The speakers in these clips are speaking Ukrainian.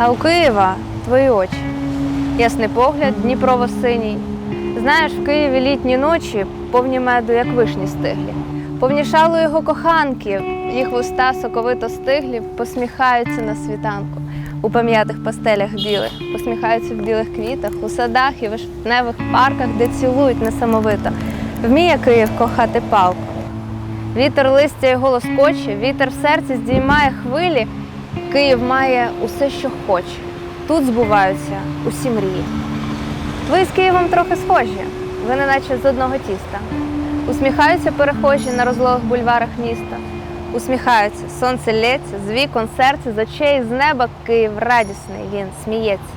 А у Києва твої очі, ясний погляд, Дніпрово-синій. Знаєш, в Києві літні ночі повні меду, як вишні стиглі. Повні шалу його коханки, їх вуста соковито стиглі, посміхаються на світанку. У пам'ятих пастелях білих, посміхаються в білих квітах, у садах і вишневих парках, де цілують несамовито. Вміє Київ кохати палку. Вітер листя його лоскоче, вітер в серці здіймає хвилі. Київ має усе, що хоче. Тут збуваються усі мрії. Ви з Києвом трохи схожі, ви неначе з одного тіста. Усміхаються перехожі на розлогих бульварах міста. Усміхаються, сонце лється, з вікон, серце, з очей, з неба Київ радісний, він сміється.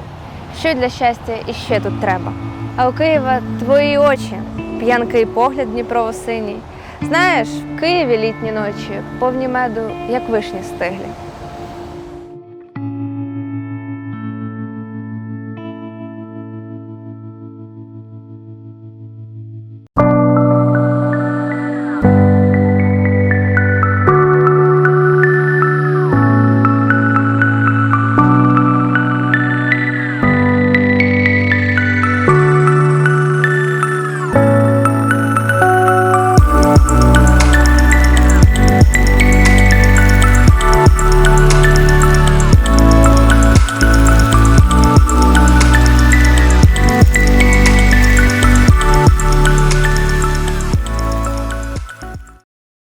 Що для щастя іще тут треба? А у Києва твої очі, п'янкий погляд Дніпрово-синій. Знаєш, в Києві літні ночі повні меду, як вишні стиглі.